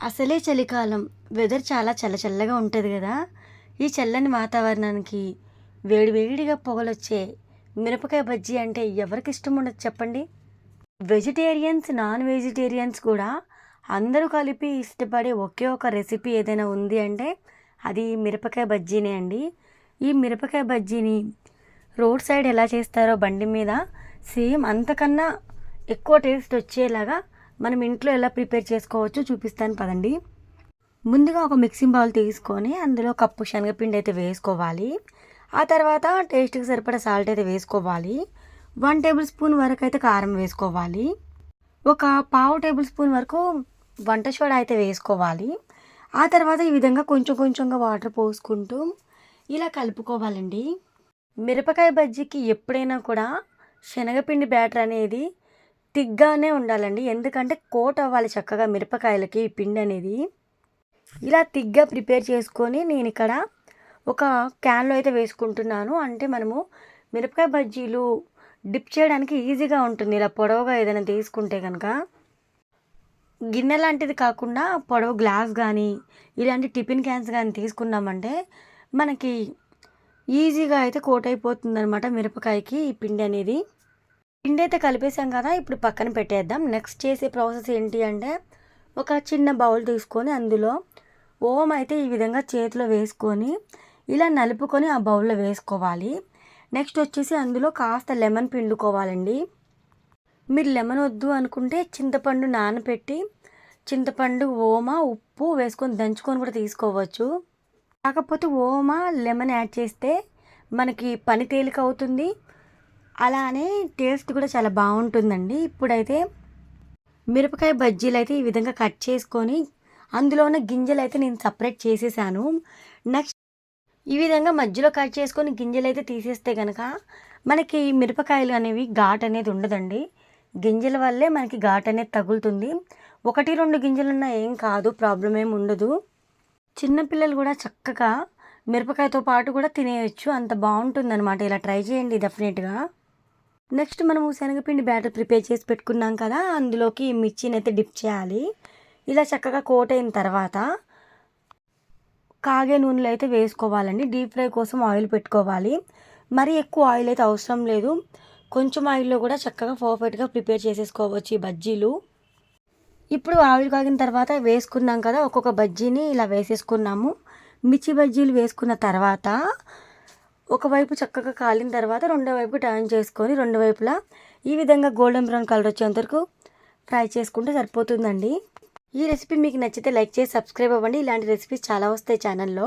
అసలే చలికాలం. వెదర్ చాలా చల్ల చల్లగా ఉంటుంది కదా. ఈ చల్లని వాతావరణానికి వేడివేడిగా పొగలొచ్చే మిరపకాయ బజ్జీ అంటే ఎవరికి ఇష్టం ఉండదు చెప్పండి? వెజిటేరియన్స్ నాన్ వెజిటేరియన్స్ కూడా అందరూ కలిపి ఇష్టపడే ఒకే ఒక రెసిపీ ఏదైనా ఉంది అంటే అది మిరపకాయ బజ్జీనే అండి. ఈ మిరపకాయ బజ్జీని రోడ్ సైడ్ ఎలా చేస్తారో బండి మీద సేమ్ అంతకన్నా ఎక్కువ టేస్ట్ వచ్చేలాగా మనం ఇంట్లో ఎలా ప్రిపేర్ చేసుకోవచ్చో చూపిస్తాను పదండి. ముందుగా ఒక మిక్సింగ్ బౌల్ తీసుకొని అందులో కప్పు శనగపిండి అయితే వేసుకోవాలి. ఆ తర్వాత టేస్ట్కి సరిపడా సాల్ట్ అయితే వేసుకోవాలి. వన్ టేబుల్ స్పూన్ వరకు అయితే కారం వేసుకోవాలి. ఒక పావు టేబుల్ స్పూన్ వరకు వంట సోడా అయితే వేసుకోవాలి. ఆ తర్వాత ఈ విధంగా కొంచెం కొంచెంగా వాటర్ పోసుకుంటూ ఇలా కలుపుకోవాలండి. మిరపకాయ బజ్జీకి ఎప్పుడైనా కూడా శనగపిండి బ్యాటర్ అనేది తిగ్గానే ఉండాలండి. ఎందుకంటే కోట్ అవ్వాలి చక్కగా మిరపకాయలకి ఈ పిండి అనేది. ఇలా తిగ్గా ప్రిపేర్ చేసుకొని నేను ఇక్కడ ఒక క్యాన్లో అయితే వేసుకుంటున్నాను. అంటే మనము మిరపకాయ బజ్జీలు డిప్ చేయడానికి ఈజీగా ఉంటుంది. ఇలా పొడవుగా ఏదైనా తీసుకుంటే కనుక. గిన్నె లాంటిది కాకుండా పొడవు గ్లాస్ కానీ ఇలాంటి టిఫిన్ క్యాన్స్ కానీ తీసుకున్నామంటే మనకి ఈజీగా అయితే కోట్ అయిపోతుంది అనమాట మిరపకాయకి ఈ పిండి అనేది. పిండి అయితే కలిపేసాం కదా ఇప్పుడు పక్కన పెట్టేద్దాం. నెక్స్ట్ చేసే ప్రాసెస్ ఏంటి అంటే ఒక చిన్న బౌల్ తీసుకొని అందులో ఓం అయితే ఈ విధంగా చేతిలో వేసుకొని ఇలా నలుపుకొని ఆ బౌల్లో వేసుకోవాలి. నెక్స్ట్ వచ్చేసి అందులో కాస్త లెమన్ పిండుకోవాలండి. మీరు లెమన్ వద్దు అనుకుంటే చింతపండు నానబెట్టి చింతపండు ఓమ ఉప్పు వేసుకొని దంచుకొని కూడా తీసుకోవచ్చు. కాకపోతే ఓమ లెమన్ యాడ్ చేస్తే మనకి పని తేలిక అవుతుంది. అలానే టేస్ట్ కూడా చాలా బాగుంటుందండి. ఇప్పుడైతే మిరపకాయ బజ్జీలు అయితే ఈ విధంగా కట్ చేసుకొని అందులో ఉన్న గింజలు అయితే నేను సపరేట్ చేసేసాను. నెక్స్ట్ ఈ విధంగా మధ్యలో కట్ చేసుకొని గింజలు అయితే తీసేస్తే కనుక మనకి మిరపకాయలు అనేవి ఘాట్ అనేది ఉండదండి. గింజల వల్లే మనకి ఘాట్ అనేది తగులుతుంది. ఒకటి రెండు గింజలున్నా ఏం కాదు ప్రాబ్లం ఏం ఉండదు. చిన్నపిల్లలు కూడా చక్కగా మిరపకాయతో పాటు కూడా తినేయచ్చు. అంత బాగుంటుంది అనమాట ఇలా ట్రై చేయండి డెఫినెట్గా. నెక్స్ట్ మనము శనగపిండి బ్యాటర్ ప్రిపేర్ చేసి పెట్టుకున్నాం కదా అందులోకి మిర్చిని అయితే డిప్ చేయాలి. ఇలా చక్కగా కోట్ అయిన తర్వాత కాగే నూనెలో అయితే వేసుకోవాలండి. డీప్ ఫ్రై కోసం ఆయిల్ పెట్టుకోవాలి. మరి ఎక్కువ ఆయిల్ అయితే అవసరం లేదు. కొంచెం ఆయిల్లో కూడా చక్కగా పర్ఫెక్ట్గా ప్రిపేర్ చేసేసుకోవచ్చు ఈ బజ్జీలు. ఇప్పుడు ఆయిల్ కాగిన తర్వాత వేసుకున్నాం కదా ఒక్కొక్క బజ్జీని ఇలా వేసేసుకున్నాము. మిర్చి బజ్జీలు వేసుకున్న తర్వాత ఒకవైపు చక్కగా కాలిన తర్వాత రెండో వైపు టర్న్ చేసుకొని రెండు వైపులా ఈ విధంగా గోల్డెన్ బ్రౌన్ కలర్ వచ్చేంత వరకు ఫ్రై చేసుకుంటే సరిపోతుందండి. ఈ రెసిపీ మీకు నచ్చితే లైక్ చేసి సబ్స్క్రైబ్ అవ్వండి. ఇలాంటి రెసిపీస్ చాలా వస్తాయి ఛానల్లో.